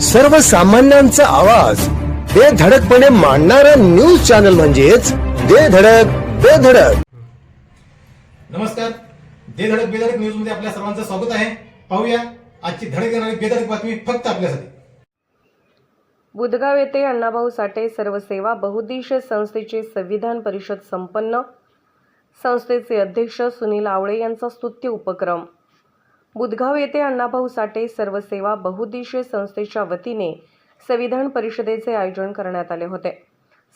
सर्वसामान्यांचा आवाज. बेधडकपणे मांडणारा न्यूज चॅनल म्हणजेच बेधडक बेधडक नमस्कार. दे धडक बेधडक न्यूजमध्ये आपल्या सर्वांचं स्वागत आहे. पाहूया आजची धडक येणारी बेधडक बातमी फक्त आपल्यासाठी. बुधगाव येथे अण्णाभाऊ साठे सर्व सेवा बहुद्देशीय संस्थेचे संविधान परिषद संपन्न. संस्थेचे अध्यक्ष सुनील आवळे यांचा स्तुत्य उपक्रम. बुधगाव येथे अण्णाभाऊ साठे सर्व सेवा बहुद्देशीय संस्थेच्या वतीने संविधान परिषदेचे आयोजन करण्यात आले होते.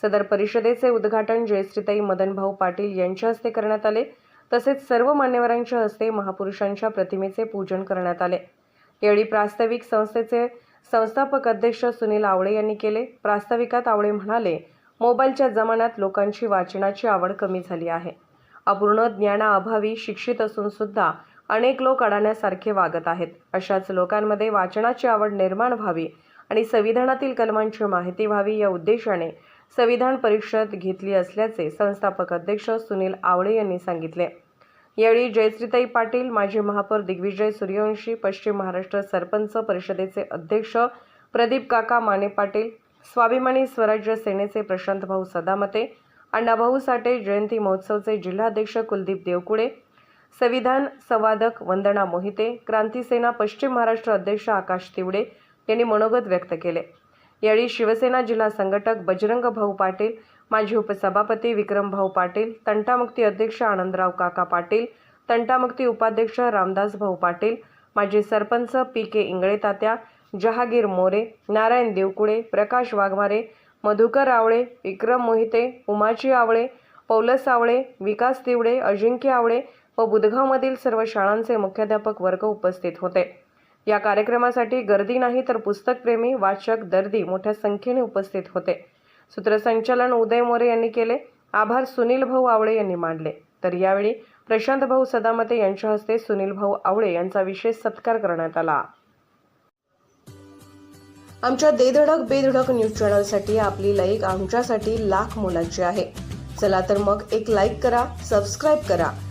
सदर परिषदेचे उद्घाटन जयश्रीताई मदनभाऊ पाटील यांच्या हस्ते करण्यात आले. तसेच सर्व मान्यवरांच्या हस्ते महापुरुषांच्या प्रतिमेचे पूजन करण्यात आले. यावेळी प्रास्ताविक संस्थेचे संस्थापक अध्यक्ष सुनील आवळे यांनी केले. प्रास्ताविकात आवळे म्हणाले मोबाईलच्या जमान्यात लोकांची वाचनाची आवड कमी झाली आहे. अपूर्ण ज्ञानाअभावी शिक्षित असून सुद्धा अनेक लोक अडाण्यासारखे वागत आहेत. अशाच लोकांमध्ये वाचनाची आवड निर्माण व्हावी आणि संविधानातील कलमांची माहिती व्हावी या उद्देशाने संविधान परिषद घेतली असल्याचे संस्थापक अध्यक्ष सुनील आवळे यांनी सांगितले. यावेळी जयश्रीताई पाटील माजी महापौर दिग्विजय सूर्यवंशी पश्चिम महाराष्ट्र सरपंच परिषदेचे अध्यक्ष प्रदीप काका माने पाटील स्वाभिमानी स्वराज्य सेनेचे प्रशांत भाऊ सदामते अण्णाभाऊ साठे जयंती महोत्सवचे जिल्हाध्यक्ष कुलदीप देवकुळे संविधान संवादक वंदना मोहिते क्रांतीसेना पश्चिम महाराष्ट्र अध्यक्ष आकाश तिवडे यांनी मनोगत व्यक्त केले. यावेळी शिवसेना जिल्हा संघटक बजरंग भाऊ पाटील माजी उपसभापती विक्रम भाऊ पाटील तंटामुक्ती अध्यक्ष आनंदराव काका पाटील तंटामुक्ती उपाध्यक्ष रामदास भाऊ पाटील माजी सरपंच पी के इंगळे तात्या जहागीर मोरे नारायण देवकुळे प्रकाश वाघमारे मधुकर आवळे विक्रम मोहिते उमाची आवळे पौलस आवळे विकास तिवडे अजिंक्य आवळे व बुधगावमधील सर्व शाळांचे मुख्याध्यापक वर्ग उपस्थित होते. या कार्यक्रमासाठी गर्दी नाही तर पुस्तकप्रेमी वाचक दर्दी मोठ्या संख्येने उपस्थित होते. सूत्रसंचालन उदय मोरे यांनी केले. आभार सुनील भाऊ आवळे यांनी मानले. तर यावेळी प्रशांत भाऊ सदामते यांच्या हस्ते सुनील भाऊ आवळे यांचा विशेष सत्कार करण्यात आला. आमच्या देधडक बेधडक न्यूज चॅनलसाठी आपली लाईक आमच्यासाठी लाख मोलाची आहे. चला तर मग एक लाईक करा सबस्क्राईब करा